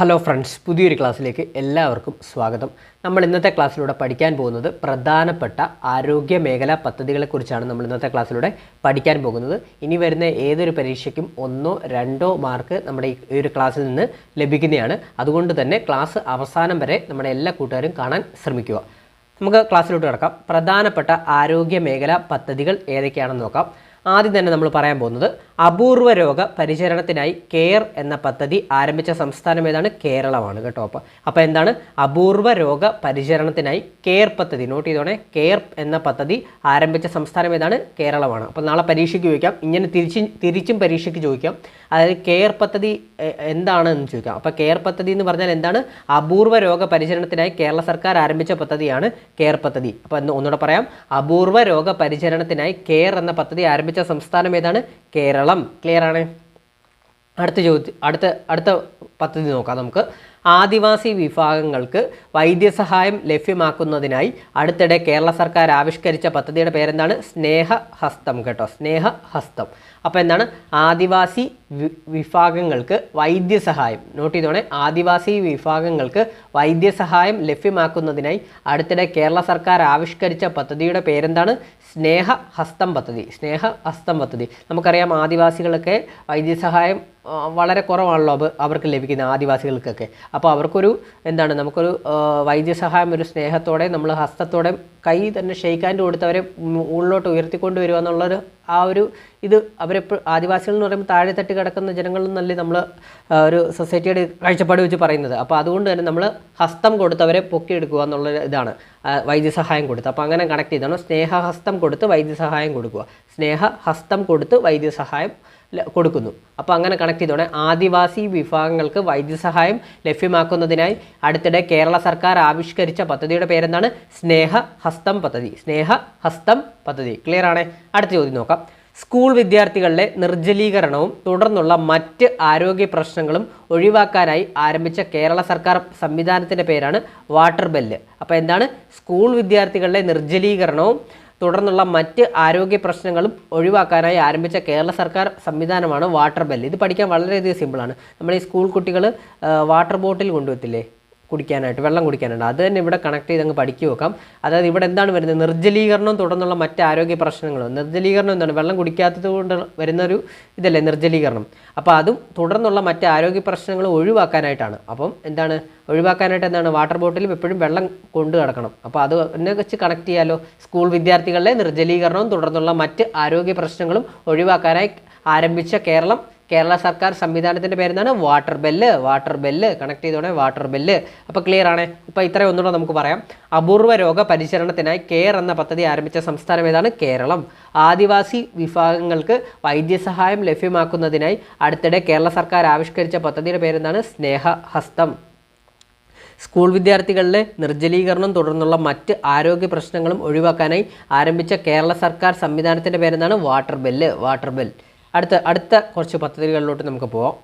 Hello friends പുതിയൊരു ക്ലാസ്സിലേക്ക് എല്ലാവർക്കും സ്വാഗതം. നമ്മൾ ഇന്നത്തെ ക്ലാസ്സിലൂടെ പഠിക്കാൻ പോകുന്നത് പ്രധാനപ്പെട്ട ആരോഗ്യ മേഖലാ പദ്ധതികളെക്കുറിച്ചാണ് നമ്മൾ ഇന്നത്തെ ക്ലാസ്സിലൂടെ പഠിക്കാൻ പോകുന്നത്. ഇനി വരുന്ന ഏതൊരു പരീക്ഷയ്ക്കും ഒന്നോ രണ്ടോ മാർക്ക് നമ്മുടെ ഈ ഒരു ക്ലാസ്സിൽ നിന്ന് ലഭിക്കുന്നതാണ്. അതുകൊണ്ട് തന്നെ ക്ലാസ് അവസാനം വരെ നമ്മുടെ എല്ലാ കൂട്ടുകാരും കാണാൻ ശ്രമിക്കുക. നമുക്ക് ക്ലാസ്സിലോട്ട് കിടക്കാം. പ്രധാനപ്പെട്ട ആരോഗ്യ മേഖലാ പദ്ധതികൾ ഏതൊക്കെയാണെന്ന് നോക്കാം. ആദ്യം തന്നെ നമ്മൾ പറയാൻ പോകുന്നത് അപൂർവ രോഗ പരിചരണത്തിനായി കെയർ എന്ന പദ്ധതി ആരംഭിച്ച സംസ്ഥാനം ഏതാണ്? കേരളമാണ് കേട്ടോ. അപ്പോൾ അപ്പോൾ എന്താണ്? അപൂർവ രോഗ പരിചരണത്തിനായി കെയർ പദ്ധതി. നോട്ട് ചെയ്തോണേ. കെയർ എന്ന പദ്ധതി ആരംഭിച്ച സംസ്ഥാനം ഏതാണ്? കേരളമാണ്. അപ്പോൾ നാളെ പരീക്ഷയ്ക്ക് ചോദിക്കാം. ഇങ്ങനെ തിരിച്ചും തിരിച്ചും പരീക്ഷയ്ക്ക് ചോദിക്കാം. അതായത് കെയർ പദ്ധതി എന്താണെന്ന് ചോദിക്കാം. അപ്പോൾ കെയർ പദ്ധതി എന്ന് പറഞ്ഞാൽ എന്താണ്? അപൂർവ രോഗ പരിചരണത്തിനായി കേരള സർക്കാർ ആരംഭിച്ച പദ്ധതിയാണ് കെയർ പദ്ധതി. അപ്പോൾ ഒന്ന് ഒന്നുകൂടെ പറയാം. അപൂർവ രോഗ പരിചരണത്തിനായി കെയർ എന്ന പദ്ധതി ആരംഭിച്ച സംസ്ഥാനം ഏതാണ്? കേരളം. ക്ലിയർ ആണ്? അടുത്ത ചോദ്യം അടുത്ത അടുത്ത പദ്ധതി നോക്കാം നമുക്ക്. ആദിവാസി വിഭാഗങ്ങൾക്ക് വൈദ്യസഹായം ലഭ്യമാക്കുന്നതിനായി അടുത്തിടെ കേരള സർക്കാർ ആവിഷ്കരിച്ച പദ്ധതിയുടെ പേരെന്താണ്? സ്നേഹഹസ്തം കേട്ടോ. സ്നേഹഹസ്തം അപ്പോൾ എന്താണ്? ആദിവാസി വിഭാഗങ്ങൾക്ക് വൈദ്യസഹായം. നോട്ട് ചെയ്തോണേ. ആദിവാസി വിഭാഗങ്ങൾക്ക് വൈദ്യസഹായം ലഭ്യമാക്കുന്നതിനായി അടുത്തിടെ കേരള സർക്കാർ ആവിഷ്കരിച്ച പദ്ധതിയുടെ പേരെന്താണ്? സ്നേഹഹസ്തം പദ്ധതി. സ്നേഹഹസ്തം പദ്ധതി. നമുക്കറിയാം ആദിവാസികളൊക്കെ വൈദ്യസഹായം വളരെ കുറവാണല്ലോ അവ- അവർക്ക് ലഭിക്കുന്ന ആദിവാസികൾക്കൊക്കെ. അപ്പോൾ അവർക്കൊരു എന്താണ് നമുക്കൊരു വൈദ്യസഹായം ഒരു സ്നേഹത്തോടെ നമ്മൾ ഹസ്തത്തോടെ കൈ തന്നെ ഷെയ്ക്കാന്റെ കൊടുത്ത് അവരെ മുകളിലോട്ട് ഉയർത്തിക്കൊണ്ട് വരിക എന്നുള്ളൊരു ആ ഒരു ഇത് അവരെപ്പോൾ ആദിവാസികൾ എന്ന് പറയുമ്പോൾ താഴെ തട്ടി കിടക്കുന്ന ജനങ്ങളിൽ നല്ല നമ്മൾ ഒരു സൊസൈറ്റിയുടെ കാഴ്ചപ്പാട് വെച്ച് പറയുന്നത്. അപ്പോൾ അതുകൊണ്ട് തന്നെ നമ്മൾ ഹസ്തം കൊടുത്തവരെ പൊക്കിയെടുക്കുക എന്നുള്ള ഇതാണ്. വൈദ്യസഹായം കൊടുത്ത്. അപ്പോൾ അങ്ങനെ കണക്ട് ചെയ്താണ്. സ്നേഹഹസ്തം കൊടുത്ത് വൈദ്യസഹായം കൊടുക്കുക. സ്നേഹഹസ്തം കൊടുത്ത് വൈദ്യസഹായം കൊടുക്കുന്നു. അപ്പോൾ അങ്ങനെ കണക്ട് ചെയ്തോടെ ആദിവാസി വിഭാഗങ്ങൾക്ക് വൈദ്യസഹായം ലഭ്യമാക്കുന്നതിനായി അടുത്തിടെ കേരള സർക്കാർ ആവിഷ്കരിച്ച പദ്ധതിയുടെ പേരെന്താണ്? സ്നേഹ ഹസ്തം പദ്ധതി. സ്നേഹ ഹസ്തം പദ്ധതി. ക്ലിയർ ആണേ? അടുത്ത ചോദ്യം നോക്കാം. സ്കൂൾ വിദ്യാർത്ഥികളുടെ നിർജലീകരണവും തുടർന്നുള്ള മറ്റ് ആരോഗ്യ പ്രശ്നങ്ങളും ഒഴിവാക്കാനായി ആരംഭിച്ച കേരള സർക്കാർ സംവിധാനത്തിന്റെ പേരാണ് വാട്ടർ ബെല്ല്. അപ്പോൾ എന്താണ്? സ്കൂൾ വിദ്യാർത്ഥികളുടെ നിർജലീകരണവും തുടർന്നുള്ള മറ്റ് ആരോഗ്യ പ്രശ്നങ്ങളും ഒഴിവാക്കാനായി ആരംഭിച്ച കേരള സർക്കാർ സംവിധാനമാണ് വാട്ടർ ബെൽ. ഇത് പഠിക്കാൻ വളരെയധികം സിമ്പിളാണ് നമ്മുടെ ഈ സ്കൂൾ കുട്ടികൾ വാട്ടർ ബോട്ടിൽ കൊണ്ടുവത്തില്ലേ? കുടിക്കാനായിട്ട് വെള്ളം കുടിക്കാനായിട്ട് അത് തന്നെ ഇവിടെ കണക്ട് ചെയ്ത് അങ്ങ് പഠിക്കു വെക്കാം അതായത് ഇവിടെ എന്താണ് വരുന്നത്? നിർജലീകരണം തുടർന്നുള്ള മറ്റ് ആരോഗ്യ പ്രശ്നങ്ങൾ. നിർജലീകരണം എന്താണ്? വെള്ളം കുടിക്കാത്തത് കൊണ്ട് വരുന്നൊരു ഇതല്ലേ നിർജലീകരണം. അപ്പോൾ അതും തുടർന്നുള്ള മറ്റ് ആരോഗ്യ പ്രശ്നങ്ങൾ ഒഴിവാക്കാനായിട്ടാണ്. അപ്പം എന്താണ്? ഒഴിവാക്കാനായിട്ട് എന്താണ്? വാട്ടർ ബോട്ടിലും എപ്പോഴും വെള്ളം കൊണ്ടു കിടക്കണം അപ്പോൾ അത് എന്നെ വെച്ച് കണക്ട് ചെയ്യാലോ? സ്കൂൾ വിദ്യാർത്ഥികളുടെ നിർജലീകരണവും തുടർന്നുള്ള മറ്റ് ആരോഗ്യ പ്രശ്നങ്ങളും ഒഴിവാക്കാനായി ആരംഭിച്ച കേരളം കേരള സർക്കാർ സംവിധാനത്തിന്റെ പേരെന്താണ്? Water bell. Water bell. Connect ചെയ്തോണേ water bell. അപ്പോൾ ക്ലിയർ ആണ്? ഇപ്പോൾ ഇത്രയും ഒന്നുകൂടെ നമുക്ക് പറയാം. അപൂർവ രോഗ പരിചരണത്തിനായി കെയർ എന്ന പദ്ധതി ആരംഭിച്ച സംസ്ഥാനം ഏതാണ്? കേരളം. ആദിവാസി വിഭാഗങ്ങൾക്ക് വൈദ്യസഹായം ലഭ്യമാക്കുന്നതിനായി അടുത്തിടെ കേരള സർക്കാർ ആവിഷ്കരിച്ച പദ്ധതിയുടെ പേരെന്താണ്? സ്നേഹഹസ്തം. സ്കൂൾ വിദ്യാർത്ഥികളിലെ നിർജലീകരണം തുടർന്നുള്ള മറ്റ് ആരോഗ്യ പ്രശ്നങ്ങളും ഒഴിവാക്കാനായി ആരംഭിച്ച കേരള സർക്കാർ സംവിധാനത്തിന്റെ പേരെന്താണ്? Water bell. Water bell. അടുത്ത അടുത്ത കുറച്ച് പദ്ധതികളിലോട്ട് നമുക്ക് പോവാം.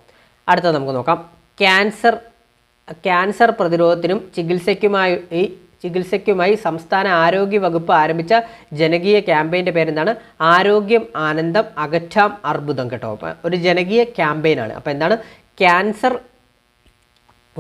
അടുത്തത് നമുക്ക് നോക്കാം. ക്യാൻസർ ക്യാൻസർ പ്രതിരോധത്തിനും ചികിത്സയ്ക്കുമായി ഈ ചികിത്സയ്ക്കുമായി സംസ്ഥാന ആരോഗ്യ വകുപ്പ് ആരംഭിച്ച ജനകീയ ക്യാമ്പയിന്റെ പേരെന്താണ്? ആരോഗ്യം ആനന്ദം അകറ്റാം അർബുദം കേട്ടോ. ഒരു ജനകീയ ക്യാമ്പയിനാണ്. അപ്പോൾ എന്താണ്? ക്യാൻസർ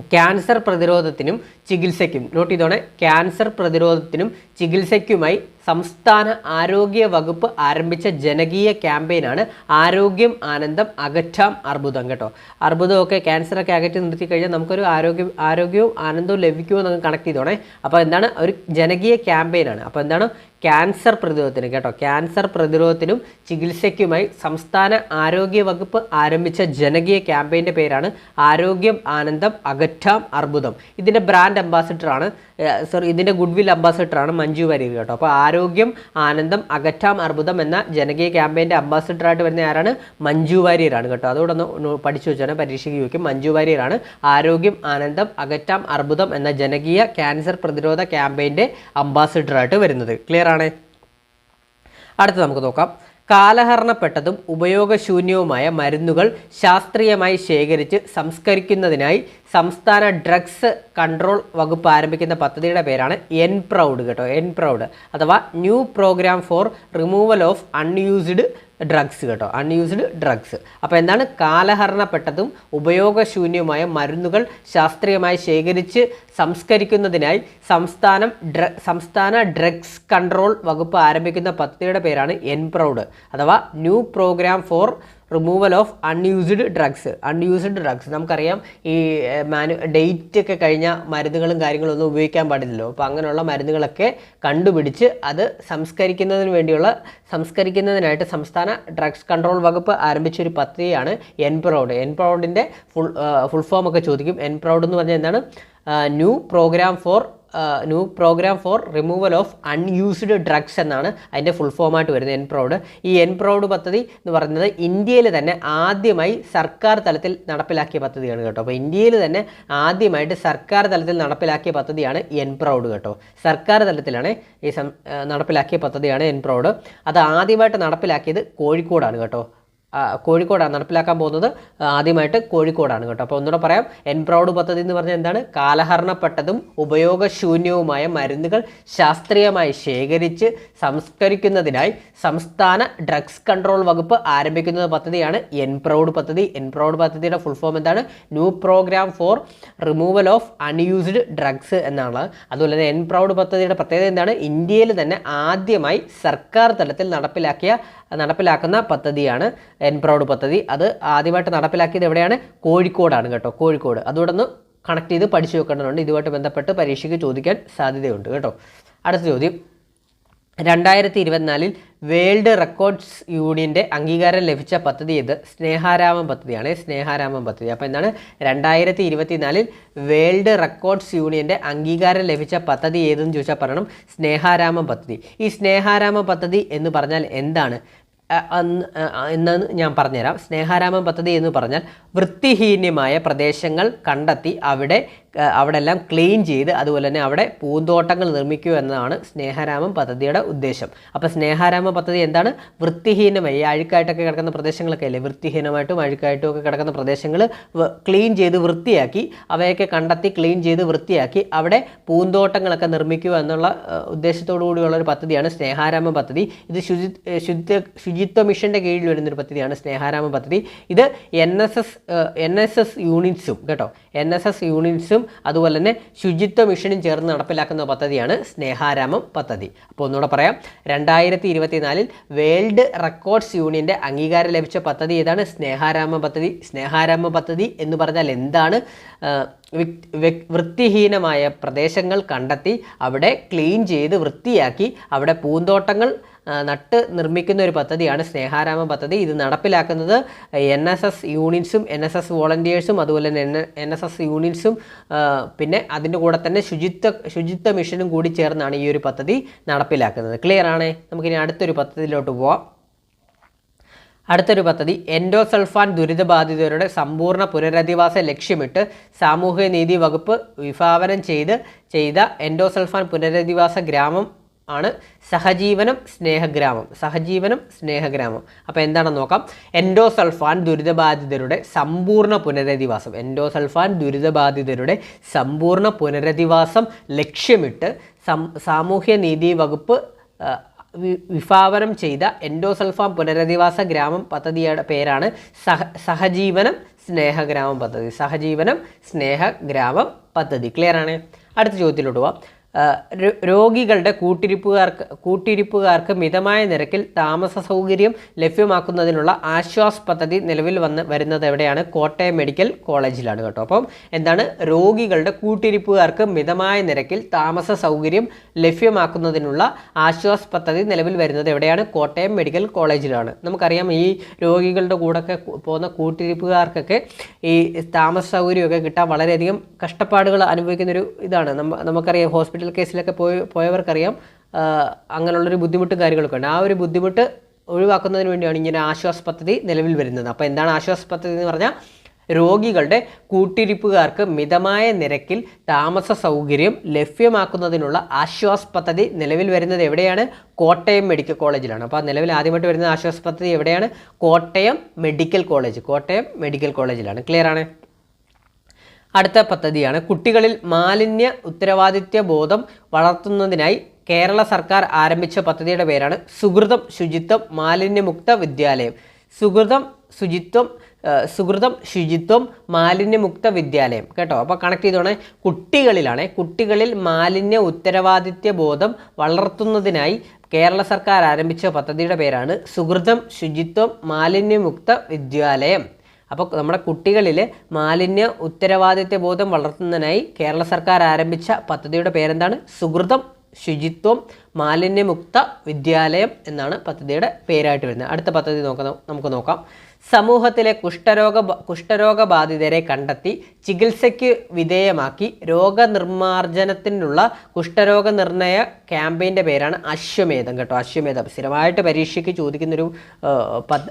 ക്യാൻസർ പ്രതിരോധത്തിനും ചികിത്സയ്ക്കും നോട്ട് ചെയ്തോണേ ക്യാൻസർ പ്രതിരോധത്തിനും ചികിത്സയ്ക്കുമായി സംസ്ഥാന ആരോഗ്യ വകുപ്പ് ആരംഭിച്ച ജനകീയ ക്യാമ്പയിനാണ് ആരോഗ്യം ആനന്ദം അകറ്റാം അർബുദം കേട്ടോ. അർബുദമൊക്കെ ക്യാൻസറൊക്കെ അകറ്റി നിർത്തി കഴിഞ്ഞാൽ നമുക്കൊരു ആരോഗ്യം ആരോഗ്യവും ആനന്ദവും ലഭിക്കുമോ എന്നൊക്കെ കണക്ട് ചെയ്തോണേ. അപ്പോൾ എന്താണ്? ഒരു ജനകീയ ക്യാമ്പയിനാണ് അപ്പോൾ എന്താണ്? ക്യാൻസർ പ്രതിരോധത്തിന് കേട്ടോ. ക്യാൻസർ പ്രതിരോധത്തിനും ചികിത്സയ്ക്കുമായി സംസ്ഥാന ആരോഗ്യ വകുപ്പ് ആരംഭിച്ച ജനകീയ ക്യാമ്പയിന്റെ പേരാണ് ആരോഗ്യം ആനന്ദം അകറ്റാം അർബുദം. ഇതിന്റെ ബ്രാൻഡ് അംബാസിഡറാണ് സോറി ഇതിന്റെ ഗുഡ് വിൽ അംബാസിഡറാണ് മഞ്ജു വാര്യർ കേട്ടോ. അപ്പോൾ ആരോഗ്യം ആനന്ദം അകറ്റാം അർബുദം എന്ന ജനകീയ ക്യാമ്പയിന്റെ അംബാസിഡറായിട്ട് വരുന്ന ആരാണ്? മഞ്ജു വാര്യരാണ് കേട്ടോ. ഒന്ന് പഠിച്ചു വെച്ചാൽ പരീക്ഷയ്ക്ക് ചോദിക്കും. മഞ്ജു വാര്യരാണ് ആരോഗ്യം ആനന്ദം അകറ്റാം അർബുദം എന്ന ജനകീയ ക്യാൻസർ പ്രതിരോധ ക്യാമ്പയിന്റെ അംബാസിഡറായിട്ട് വരുന്നത്. ക്ലിയർ ആണ്? അടുത്ത് നമുക്ക് നോക്കാം. കാലഹരണപ്പെട്ടതും ഉപയോഗശൂന്യവുമായ മരുന്നുകൾ ശാസ്ത്രീയമായി ശേഖരിച്ച് സംസ്കരിക്കുന്നതിനായി സംസ്ഥാന ഡ്രഗ്സ് കൺട്രോൾ വകുപ്പ് ആരംഭിക്കുന്ന പദ്ധതിയുടെ പേരാണ് എൻ പ്രൗഡ് കേട്ടോ എൻ പ്രൗഡ്. അഥവാ new programme for removal of unused drugs കേട്ടോ അൺയൂസ്ഡ് ഡ്രഗ്സ്. അപ്പോൾ എന്താണ്? കാലഹരണപ്പെട്ടതും ഉപയോഗശൂന്യവുമായ മരുന്നുകൾ ശാസ്ത്രീയമായി ശേഖരിച്ച് സംസ്കരിക്കുന്നതിനായി സംസ്ഥാനം ഡ്ര സംസ്ഥാന ഡ്രഗ്സ് കൺട്രോൾ വകുപ്പ് ആരംഭിക്കുന്ന പദ്ധതിയുടെ പേരാണ് എൻ പ്രൗഡ്. അഥവാ new programme for removal of unused drugs unused drugs നമുക്കറിയാം ഈ മാനു ഡേറ്റ് ഒക്കെ കഴിഞ്ഞ മരുന്നുകളും കാര്യങ്ങളും ഒന്നും ഉപയോഗിക്കാൻ പാടില്ലല്ലോ. അപ്പോൾ അങ്ങനെയുള്ള മരുന്നുകളൊക്കെ കണ്ടുപിടിച്ച് അത് സംസ്കരിക്കുന്നതിന് വേണ്ടിയുള്ള സംസ്കരിക്കുന്നതിനായിട്ട് സംസ്ഥാന ഡ്രഗ്സ് കൺട്രോൾ വകുപ്പ് ആരംഭിച്ച ഒരു പദ്ധതിയാണ് എൻപ്രൗഡ് എൻപ്രൗഡിന്റെ ഫുൾ ഫുൾ ഫോം ഒക്കെ ചോദിക്കും. എൻപ്രൗഡ് എന്ന് പറഞ്ഞാൽ എന്താണ്? New programme for new programme for removal of unused drugs എന്നാണ് അതിന്റെ ഫുൾ ഫോമായിട്ട് വരുന്നത് എൻ പ്രൗഡ് ഈ എൻ പ്രൗഡ് പദ്ധതി എന്ന് പറയുന്നത് ഇന്ത്യയിൽ തന്നെ ആദ്യമായി സർക്കാർ തലത്തിൽ നടപ്പിലാക്കിയ പദ്ധതിയാണ് കേട്ടോ. അപ്പോൾ ഇന്ത്യയിൽ തന്നെ ആദ്യമായിട്ട് സർക്കാർ തലത്തിൽ നടപ്പിലാക്കിയ പദ്ധതിയാണ് എൻ പ്രൗഡ് കേട്ടോ. സർക്കാർ തലത്തിലാണ് ഈ നടപ്പിലാക്കിയ പദ്ധതിയാണ് എൻ പ്രൗഡ് അത് ആദ്യമായിട്ട് നടപ്പിലാക്കിയത് കോഴിക്കോടാണ് കേട്ടോ. കോഴിക്കോടാണ് നടപ്പിലാക്കാൻ പോകുന്നത്. ആദ്യമായിട്ട് കോഴിക്കോടാണ് കേട്ടോ. അപ്പോൾ ഒന്നുകൂടെ പറയാം. എൻപ്രൗഡ് പദ്ധതി എന്ന് പറഞ്ഞാൽ എന്താണ്? കാലഹരണപ്പെട്ടതും ഉപയോഗശൂന്യവുമായ മരുന്നുകൾ ശാസ്ത്രീയമായി ശേഖരിച്ച് സംസ്കരിക്കുന്നതിനായി സംസ്ഥാന ഡ്രഗ്സ് കൺട്രോൾ വകുപ്പ് ആരംഭിക്കുന്ന പദ്ധതിയാണ് എൻപ്രൗഡ് പദ്ധതി. എൻപ്രൗഡ് പദ്ധതിയുടെ ഫുൾ ഫോം എന്താണ്? New programme for removal of unused drugs എന്നാണ്. അതുപോലെ തന്നെ എൻപ്രൗഡ് പദ്ധതിയുടെ പ്രത്യേകത എന്താണ്? ഇന്ത്യയിൽ തന്നെ ആദ്യമായി സർക്കാർ തലത്തിൽ നടപ്പിലാക്കിയ നടപ്പിലാക്കുന്ന പദ്ധതിയാണ്. എൻപ്രൗഡ് പദ്ധതി. അത് ആദ്യമായിട്ട് നടപ്പിലാക്കിയത് എവിടെയാണ്? കോഴിക്കോടാണ് കേട്ടോ കോഴിക്കോട്. അതുകൊണ്ടൊന്ന് കണക്ട് ചെയ്ത് പഠിച്ചു വെക്കേണ്ടതുണ്ട്. ഇതുമായിട്ട് ബന്ധപ്പെട്ട് പരീക്ഷയ്ക്ക് ചോദിക്കാൻ സാധ്യതയുണ്ട് കേട്ടോ. അടുത്ത ചോദ്യം. രണ്ടായിരത്തി ഇരുപത്തിനാലിൽ വേൾഡ് റെക്കോർഡ്സ് യൂണിയന്റെ അംഗീകാരം ലഭിച്ച പദ്ധതി ഇത് സ്നേഹാരാമം പദ്ധതിയാണ് സ്നേഹാരാമം പദ്ധതി. അപ്പോൾ എന്താണ്? രണ്ടായിരത്തി ഇരുപത്തിനാലിൽ വേൾഡ് റെക്കോർഡ്സ് യൂണിയന്റെ അംഗീകാരം ലഭിച്ച പദ്ധതി ഏതെന്ന് ചോദിച്ചാൽ പറയണം സ്നേഹാരാമം പദ്ധതി. ഈ സ്നേഹാരാമം പദ്ധതി എന്ന് പറഞ്ഞാൽ എന്താണ്? എന്ന് ഞാൻ പറഞ്ഞുതരാം. സ്നേഹാരാമം പദ്ധതി എന്ന് പറഞ്ഞാൽ വൃത്തിഹീനമായ പ്രദേശങ്ങൾ കണ്ടെത്തി അവിടെ അവിടെ എല്ലാം ക്ലീൻ ചെയ്ത് അതുപോലെ തന്നെ അവിടെ പൂന്തോട്ടങ്ങൾ നിർമ്മിക്കുക എന്നതാണ് സ്നേഹരാമം പദ്ധതിയുടെ ഉദ്ദേശം. അപ്പോൾ സ്നേഹാരാമ പദ്ധതി എന്താണ്? വൃത്തിഹീനമായി അഴുക്കായിട്ടൊക്കെ കിടക്കുന്ന പ്രദേശങ്ങളൊക്കെ അല്ലേ? വൃത്തിഹീനമായിട്ടും അഴുക്കായിട്ടും ഒക്കെ കിടക്കുന്ന പ്രദേശങ്ങൾ ക്ലീൻ ചെയ്ത് വൃത്തിയാക്കി അവയൊക്കെ കണ്ടെത്തി ക്ലീൻ ചെയ്ത് വൃത്തിയാക്കി അവിടെ പൂന്തോട്ടങ്ങളൊക്കെ നിർമ്മിക്കുക എന്നുള്ള ഉദ്ദേശത്തോടു കൂടിയുള്ള ഒരു പദ്ധതിയാണ് സ്നേഹാരാമ പദ്ധതി. ഇത് ശുചി ശുചിത്വ ശുചിത്വ മിഷന്റെ കീഴിൽ വരുന്നൊരു പദ്ധതിയാണ് സ്നേഹാരാമ പദ്ധതി. ഇത് N S S N S S യൂണിറ്റ്സും കേട്ടോ? എൻ എസ് എസ് യൂണിറ്റ്സും അതുപോലെ തന്നെ ശുചിത്വ മിഷനും ചേർന്ന് നടപ്പിലാക്കുന്ന പദ്ധതിയാണ് സ്നേഹാരാമം പദ്ധതി. അപ്പോൾ ഒന്നുകൂടെ പറയാം. രണ്ടായിരത്തി ഇരുപത്തിനാലിൽ വേൾഡ് റെക്കോർഡ്സ് യൂണിയന്റെ അംഗീകാരം ലഭിച്ച പദ്ധതി ഏതാണ്? സ്നേഹാരാമ പദ്ധതി. സ്നേഹാരാമ പദ്ധതി എന്ന് പറഞ്ഞാൽ എന്താണ്? വൃത്തിഹീനമായ പ്രദേശങ്ങൾ കണ്ടെത്തി അവിടെ ക്ലീൻ ചെയ്ത് വൃത്തിയാക്കി അവിടെ പൂന്തോട്ടങ്ങൾ നട്ട് നിർമ്മിക്കുന്ന ഒരു പദ്ധതിയാണ് സ്നേഹാരാമ പദ്ധതി. ഇത് നടപ്പിലാക്കുന്നത് എൻ എസ് എസ് യൂണിറ്റ്സും എൻ എസ് എസ് വോളണ്ടിയേഴ്സും അതുപോലെ തന്നെ എൻ എസ് എസ് യൂണിറ്റ്സും പിന്നെ അതിന്റെ കൂടെ തന്നെ ശുചിത്വ ശുചിത്വ മിഷനും കൂടി ചേർന്നാണ് ഈ ഒരു പദ്ധതി നടപ്പിലാക്കുന്നത്. ക്ലിയർ ആണേ? നമുക്കിനി അടുത്തൊരു പദ്ധതിയിലോട്ട് പോവാം. അടുത്തൊരു പദ്ധതി എൻഡോസൾഫാൻ ദുരിതബാധിതരുടെ സമ്പൂർണ പുനരധിവാസ ലക്ഷ്യമിട്ട് സാമൂഹ്യനീതി വകുപ്പ് വിഭാവനം ചെയ്ത് ചെയ്ത എൻഡോസൾഫാൻ പുനരധിവാസ ഗ്രാമം ആണ് സഹജീവനം സ്നേഹഗ്രാമം. സഹജീവനം സ്നേഹഗ്രാമം. അപ്പോൾ എന്താണെന്ന് നോക്കാം. എൻഡോസൾഫാൻ ദുരിതബാധിതരുടെ സമ്പൂർണ പുനരധിവാസം. എൻഡോസൾഫാൻ ദുരിതബാധിതരുടെ സമ്പൂർണ പുനരധിവാസം ലക്ഷ്യമിട്ട് സാമൂഹ്യനീതി വകുപ്പ് വിഭാവനം ചെയ്ത എൻഡോസൾഫാം പുനരധിവാസ ഗ്രാമം പദ്ധതിയുടെ പേരാണ് സഹ സഹജീവനം സ്നേഹഗ്രാമം പദ്ധതി. സഹജീവനം സ്നേഹഗ്രാമം പദ്ധതി. ക്ലിയർ ആണ്? അടുത്ത ചോദ്യത്തിലോട്ട് പോവാം. രോഗികളുടെ കൂട്ടിരിപ്പുകാർക്ക് കൂട്ടിരിപ്പുകാർക്ക് മിതമായ നിരക്കിൽ താമസ സൗകര്യം ലഭ്യമാക്കുന്നതിനുള്ള ആശ്വാസ് പദ്ധതി നിലവിൽ വന്ന് വരുന്നത് എവിടെയാണ്? കോട്ടയം മെഡിക്കൽ കോളേജിലാണ് കേട്ടോ. അപ്പം എന്താണ്? രോഗികളുടെ കൂട്ടിരിപ്പുകാർക്ക് മിതമായ നിരക്കിൽ താമസ സൗകര്യം ലഭ്യമാക്കുന്നതിനുള്ള ആശ്വാസ് പദ്ധതി നിലവിൽ വരുന്നത് എവിടെയാണ്? കോട്ടയം മെഡിക്കൽ കോളേജിലാണ്. നമുക്കറിയാം ഈ രോഗികളുടെ കൂടെയൊക്കെ കു- പോകുന്ന കൂട്ടിരിപ്പുകാർക്കൊക്കെ ഈ താമസ സൗകര്യമൊക്കെ കിട്ടാൻ വളരെയധികം കഷ്ടപ്പാടുകൾ അനുഭവിക്കുന്നൊരു ഇതാണ്. നമുക്കറിയാം ഹോസ്പിറ്റൽ കേസിലൊക്കെ പോയി പോയവർക്കറിയാം. അങ്ങനെയുള്ളൊരു ബുദ്ധിമുട്ടും കാര്യങ്ങളൊക്കെ ഉണ്ട്. ആ ഒരു ബുദ്ധിമുട്ട് ഒഴിവാക്കുന്നതിന് വേണ്ടിയാണ് ഇങ്ങനെ ആശ്വാസ പദ്ധതി നിലവിൽ വരുന്നത്. അപ്പോൾ എന്താണ് ആശ്വാസ പദ്ധതി എന്ന് പറഞ്ഞാൽ രോഗികളുടെ കൂട്ടിരിപ്പുകാർക്ക് മിതമായ നിരക്കിൽ താമസ സൗകര്യം ലഭ്യമാക്കുന്നതിനുള്ള ആശ്വാസ് പദ്ധതി നിലവിൽ വരുന്നത് എവിടെയാണ്? കോട്ടയം മെഡിക്കൽ കോളേജിലാണ്. അപ്പോൾ നിലവിൽ ആദ്യമായിട്ട് വരുന്ന ആശ്വാസ് പദ്ധതി എവിടെയാണ്? Kottayam medical college. Kottayam medical കോളേജിലാണ്. ക്ലിയർ ആണ്? അടുത്ത പദ്ധതിയാണ് കുട്ടികളിൽ മാലിന്യ ഉത്തരവാദിത്യ ബോധം വളർത്തുന്നതിനായി കേരള സർക്കാർ ആരംഭിച്ച പദ്ധതിയുടെ പേരാണ് സുഹൃതം ശുചിത്വം മാലിന്യമുക്ത വിദ്യാലയം. സുഹൃതം ശുചിത്വം സുഹൃതം ശുചിത്വം മാലിന്യമുക്ത വിദ്യാലയം. കേട്ടോ? അപ്പോൾ കണക്ട് ചെയ്തോണേ. കുട്ടികളിലാണ് കുട്ടികളിൽ മാലിന്യ ഉത്തരവാദിത്യ ബോധം വളർത്തുന്നതിനായി കേരള സർക്കാർ ആരംഭിച്ച പദ്ധതിയുടെ പേരാണ് സുഹൃതം ശുചിത്വം മാലിന്യമുക്ത വിദ്യാലയം. അപ്പോൾ നമ്മുടെ കുട്ടികളിൽ മാലിന്യ ഉത്തരവാദിത്വ ബോധം വളർത്തുന്നതിനായി കേരള സർക്കാർ ആരംഭിച്ച പദ്ധതിയുടെ പേരെന്താണ്? സുഹൃതം ശുചിത്വം മാലിന്യമുക്ത വിദ്യാലയം എന്നാണ് പദ്ധതിയുടെ പേരായിട്ട് വരുന്നത്. അടുത്ത പദ്ധതി നോക്കാം നമുക്ക് നോക്കാം. സമൂഹത്തിലെ കുഷ്ഠരോഗ കുഷ്ഠരോഗബാധിതരെ കണ്ടെത്തി ചികിത്സയ്ക്ക് വിധേയമാക്കി രോഗനിർമ്മാർജനത്തിനുള്ള കുഷ്ഠരോഗ നിർണയ ക്യാമ്പയിന്റെ പേരാണ് അശ്വമേധം കേട്ടോ. അശ്വമേധം. സ്ഥിരമായിട്ട് പരീക്ഷയ്ക്ക് ചോദിക്കുന്നൊരു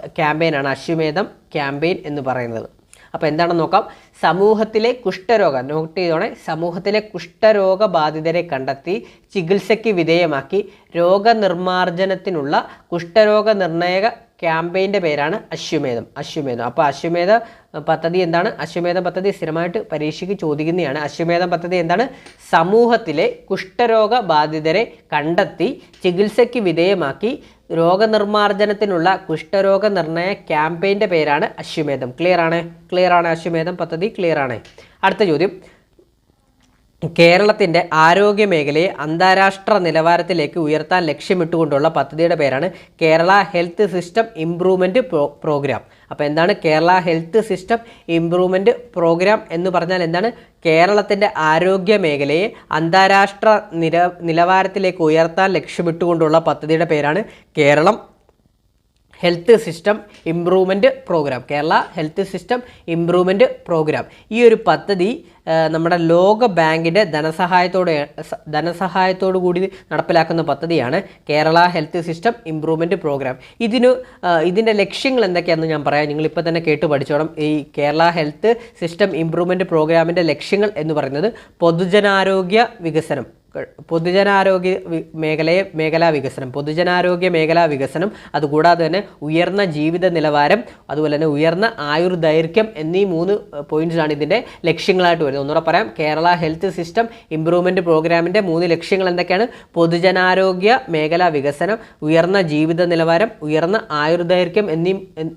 ക്യാമ്പയിനാണ് അശ്വമേധം ക്യാമ്പയിൻ എന്ന് പറയുന്നത്. അപ്പോൾ എന്താണെന്ന് നോക്കാം. സമൂഹത്തിലെ കുഷ്ഠരോഗ നോട്ട് ചെയ്തോണേ. സമൂഹത്തിലെ കുഷ്ഠരോഗബാധിതരെ കണ്ടെത്തി ചികിത്സയ്ക്ക് വിധേയമാക്കി രോഗനിർമ്മാർജനത്തിനുള്ള കുഷ്ഠരോഗ നിർണയക ക്യാമ്പയിന്റെ പേരാണ് അശ്വമേധം. അശ്വമേധം. അപ്പോൾ അശ്വമേധ പദ്ധതി എന്താണ്? അശ്വമേധം പദ്ധതി സ്ഥിരമായിട്ട് പരീക്ഷയ്ക്ക് ചോദിക്കുന്നതാണ്. അശ്വമേധം പദ്ധതി എന്താണ്? സമൂഹത്തിലെ കുഷ്ഠരോഗ ബാധിതരെ കണ്ടെത്തി ചികിത്സയ്ക്ക് വിധേയമാക്കി രോഗനിർമ്മാർജനത്തിനുള്ള കുഷ്ഠരോഗ നിർണയ ക്യാമ്പയിന്റെ പേരാണ് അശ്വമേധം. ക്ലിയർ ആണ്? ക്ലിയർ ആണ് അശ്വമേധം പദ്ധതി? ക്ലിയർ ആണ്. അടുത്ത ചോദ്യം. കേരളത്തിന്റെ ആരോഗ്യ മേഖലയെ അന്താരാഷ്ട്ര നിലവാരത്തിലേക്ക് ഉയർത്താൻ ലക്ഷ്യമിട്ടുകൊണ്ടുള്ള പദ്ധതിയുടെ പേരാണ് Kerala health system improvement programme. അപ്പോൾ എന്താണ് Kerala health system improvement programme എന്ന് പറഞ്ഞാൽ എന്താണ്? കേരളത്തിന്റെ ആരോഗ്യ മേഖലയെ അന്താരാഷ്ട്ര നില നിലവാരത്തിലേക്ക് ഉയർത്താൻ ലക്ഷ്യമിട്ടുകൊണ്ടുള്ള പദ്ധതിയുടെ പേരാണ് Keralam health system improvement programme. Kerala health system improvement programme. ഈ ഒരു പദ്ധതി നമ്മുടെ ലോക ബാങ്കിന്റെ ധനസഹായത്തോടെ ധനസഹായത്തോടു കൂടി നടപ്പിലാക്കുന്ന പദ്ധതിയാണ് Kerala health system improvement programme. ഇതിനു ഇതിന്റെ ലക്ഷ്യങ്ങൾ എന്തൊക്കെയാണെന്ന് ഞാൻ പറയാം. നിങ്ങളിപ്പോൾ തന്നെ കേട്ട് പഠിച്ചോണം. ഈ കേരള ഹെൽത്ത് സിസ്റ്റം ഇംപ്രൂവ്മെന്റ് പ്രോഗ്രാമിന്റെ ലക്ഷ്യങ്ങൾ എന്ന് പറയുന്നത് പൊതുജനാരോഗ്യ വികസനം. പൊതുജനാരോഗ്യ മേഖലയെ മേഖലാ വികസനം പൊതുജനാരോഗ്യ മേഖലാ വികസനം അതുകൂടാതെ തന്നെ ഉയർന്ന ജീവിത നിലവാരം അതുപോലെ തന്നെ ഉയർന്ന ആയുർദൈർഘ്യം എന്നീ മൂന്ന് പോയിന്റ്സാണ് ഇതിന്റെ ലക്ഷ്യങ്ങളായിട്ട് വരുന്നത്. ഒന്നുകൂടെ പറയാം കേരള ഹെൽത്ത് സിസ്റ്റം ഇംപ്രൂവ്മെന്റ് പ്രോഗ്രാമിന്റെ മൂന്ന് ലക്ഷ്യങ്ങൾ എന്തൊക്കെയാണ്? പൊതുജനാരോഗ്യ മേഖലാ വികസനം ഉയർന്ന ജീവിത നിലവാരം ഉയർന്ന ആയുർദൈർഘ്യം എന്നീ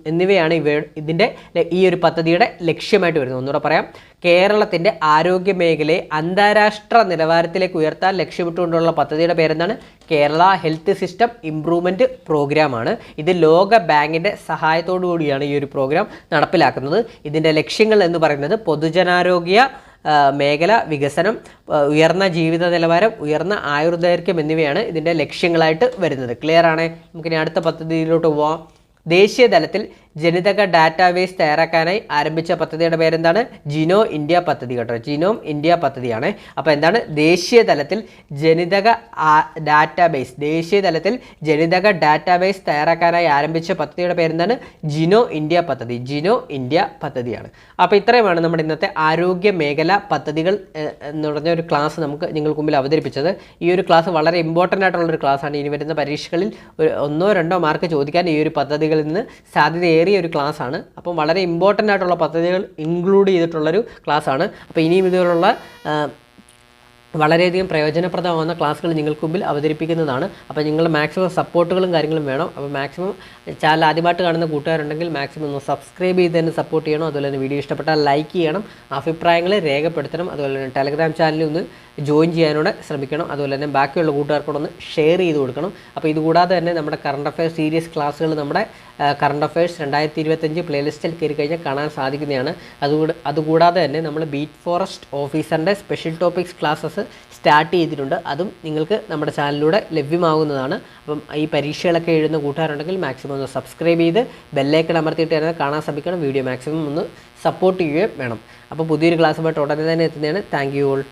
എന്നിവയാണ് ഇവ ഇതിന്റെ ഈ ഒരു പദ്ധതിയുടെ ലക്ഷ്യമായിട്ട് വരുന്നത്. ഒന്നുകൂടെ പറയാം കേരളത്തിന്റെ ആരോഗ്യ മേഖലയെ അന്താരാഷ്ട്ര നിലവാരത്തിലേക്ക് ഉയർത്താൻ ലക്ഷ്യമിട്ടുകൊണ്ടുള്ള പദ്ധതിയുടെ പേരെന്താണ്? കേരള ഹെൽത്ത് സിസ്റ്റം ഇംപ്രൂവ്മെന്റ് പ്രോഗ്രാമാണ്. ഇത് ലോക ബാങ്കിന്റെ സഹായത്തോടു കൂടിയാണ് ഈ ഒരു പ്രോഗ്രാം നടപ്പിലാക്കുന്നത്. ഇതിന്റെ ലക്ഷ്യങ്ങൾ എന്ന് പറയുന്നത് പൊതുജനാരോഗ്യ മേഖല വികസനം ഉയർന്ന ജീവിത നിലവാരം ഉയർന്ന ആയുർദൈർഘ്യം എന്നിവയാണ് ഇതിന്റെ ലക്ഷ്യങ്ങളായിട്ട് വരുന്നത്. ക്ലിയർ ആണ്? നമുക്കിനി അടുത്ത പദ്ധതിയിലോട്ട് പോവാം. ദേശീയ തലത്തിൽ ജനിതക ഡാറ്റാബേസ് തയ്യാറാക്കാനായി ആരംഭിച്ച പദ്ധതിയുടെ പേരെന്താണ്? ജിനോ ഇന്ത്യ പദ്ധതി കേട്ടോ. ജിനോ ഇന്ത്യ പദ്ധതിയാണ്. അപ്പോൾ എന്താണ്? ദേശീയ തലത്തിൽ ജനിതക ഡാറ്റാബേസ് ദേശീയ തലത്തിൽ ജനിതക ഡാറ്റാബേസ് തയ്യാറാക്കാനായി ആരംഭിച്ച പദ്ധതിയുടെ പേരെന്താണ്? ജിനോ ഇന്ത്യ പദ്ധതി. ജിനോ ഇന്ത്യ പദ്ധതിയാണ്. അപ്പോൾ ഇത്രയുമാണ് നമ്മുടെ ഇന്നത്തെ ആരോഗ്യ മേഖല പദ്ധതികൾ എന്ന് പറഞ്ഞ ഒരു ക്ലാസ് നമുക്ക് നിങ്ങൾക്ക് മുമ്പിൽ അവതരിപ്പിച്ചത്. ഈ ഒരു ക്ലാസ് വളരെ ഇമ്പോർട്ടന്റ് ആയിട്ടുള്ള ഒരു ക്ലാസ്സാണ്. ഇനി വരുന്ന പരീക്ഷകളിൽ ഒന്നോ രണ്ടോ മാർക്ക് ചോദിക്കാൻ ഈ ഒരു പദ്ധതികളിൽ നിന്ന് സാധ്യതയേറിയ ഒരു ക്ലാസ് ആണ് അപ്പം വളരെ ഇമ്പോർട്ടന്റ് ആയിട്ടുള്ള പദ്ധതികൾ ഇൻക്ലൂഡ് ചെയ്തിട്ടുള്ളൊരു ക്ലാസ് ആണ് അപ്പോൾ ഇനിയും ഇതുപോലുള്ള വളരെയധികം പ്രയോജനപ്രദമാകുന്ന ക്ലാസ്സുകൾ നിങ്ങൾക്ക് മുമ്പിൽ അവതരിപ്പിക്കുന്നതാണ്. അപ്പോൾ നിങ്ങൾ മാക്സിമം സപ്പോർട്ടുകളും കാര്യങ്ങളും വേണം. അപ്പോൾ മാക്സിമം ചാനൽ ആദ്യമായിട്ട് കാണുന്ന കൂട്ടുകാരുണ്ടെങ്കിൽ മാക്സിമം ഒന്ന് സബ്സ്ക്രൈബ് ചെയ്ത് തന്നെ സപ്പോർട്ട് ചെയ്യണം. അതുപോലെ തന്നെ വീഡിയോ ഇഷ്ടപ്പെട്ടാൽ ലൈക്ക് ചെയ്യണം. അഭിപ്രായങ്ങൾ രേഖപ്പെടുത്തണം. അതുപോലെ തന്നെ ടെലഗ്രാം ചാനലിൽ ഒന്ന് ജോയിൻ ചെയ്യാനൂടെ ശ്രമിക്കണം. അതുപോലെ തന്നെ ബാക്കിയുള്ള കൂട്ടുകാർക്കോടൊന്ന് ഷെയർ ചെയ്ത് കൊടുക്കണം. അപ്പോൾ ഇതുകൂടാതെ തന്നെ നമ്മുടെ കറണ്ട് അഫയേഴ്സ് സീരിയസ് ക്ലാസ്സുകൾ നമ്മുടെ കറണ്ട് അഫയേഴ്സ് രണ്ടായിരത്തി ഇരുപത്തഞ്ച് പ്ലേലിസ്റ്റിൽ കയറി കഴിഞ്ഞാൽ കാണാൻ സാധിക്കുന്നതാണ്. അതുകൂടെ അതുകൂടാതെ തന്നെ നമ്മൾ ബീറ്റ് ഫോറസ്റ്റ് ഓഫീസറിന്റെ സ്പെഷ്യൽ ടോപ്പിക്സ് ക്ലാസ്സസ് സ്റ്റാർട്ട് ചെയ്തിട്ടുണ്ട്. അതും നിങ്ങൾക്ക് നമ്മുടെ ചാനലിലൂടെ ലഭ്യമാകുന്നതാണ്. അപ്പം ഈ പരീക്ഷകളൊക്കെ എഴുതുന്ന കൂട്ടുകാരുണ്ടെങ്കിൽ മാക്സിമം ഒന്ന് സബ്സ്ക്രൈബ് ചെയ്ത് ബെല്ലൈക്കൺ അമർത്തിയിട്ട് തന്നെ കാണാൻ ശ്രമിക്കണം. വീഡിയോ മാക്സിമം ഒന്ന് സപ്പോർട്ട് ചെയ്യുകയും വേണം. അപ്പോൾ പുതിയൊരു ക്ലാസ്സുമായിട്ട് ഉടനെ തന്നെ എത്തുന്നതാണ്. Thank you all